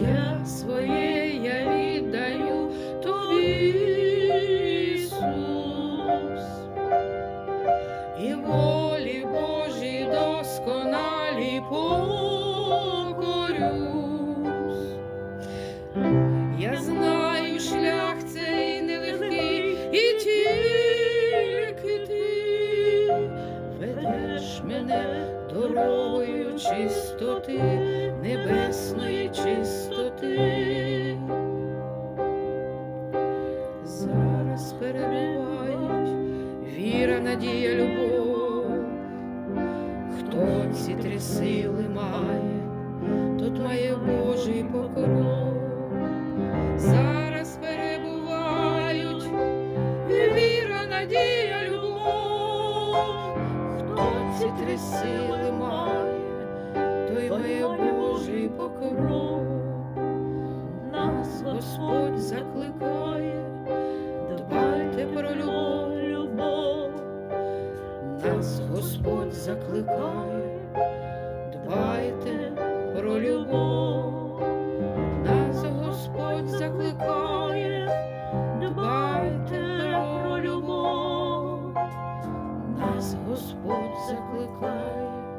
життя своє я віддаю тобі, Ісус, і волі Божій досконалі покорюсь. Я знаю, шлях цей нелегкий, і тільки ти ведеш мене дорогою чистоти, небесної чистоти. Зараз перебувають віра, надія, любов. Хто ці три сили має, тот має Божий покров. Зараз перебувають віра, надія, любов. Хто ці три сили має, той має Божий покров. Господь закликає, дбайте про любов, любов, нас Господь закликає, дбайте про любов, нас Господь закликає, дбайте про любов, нас Господь закликає.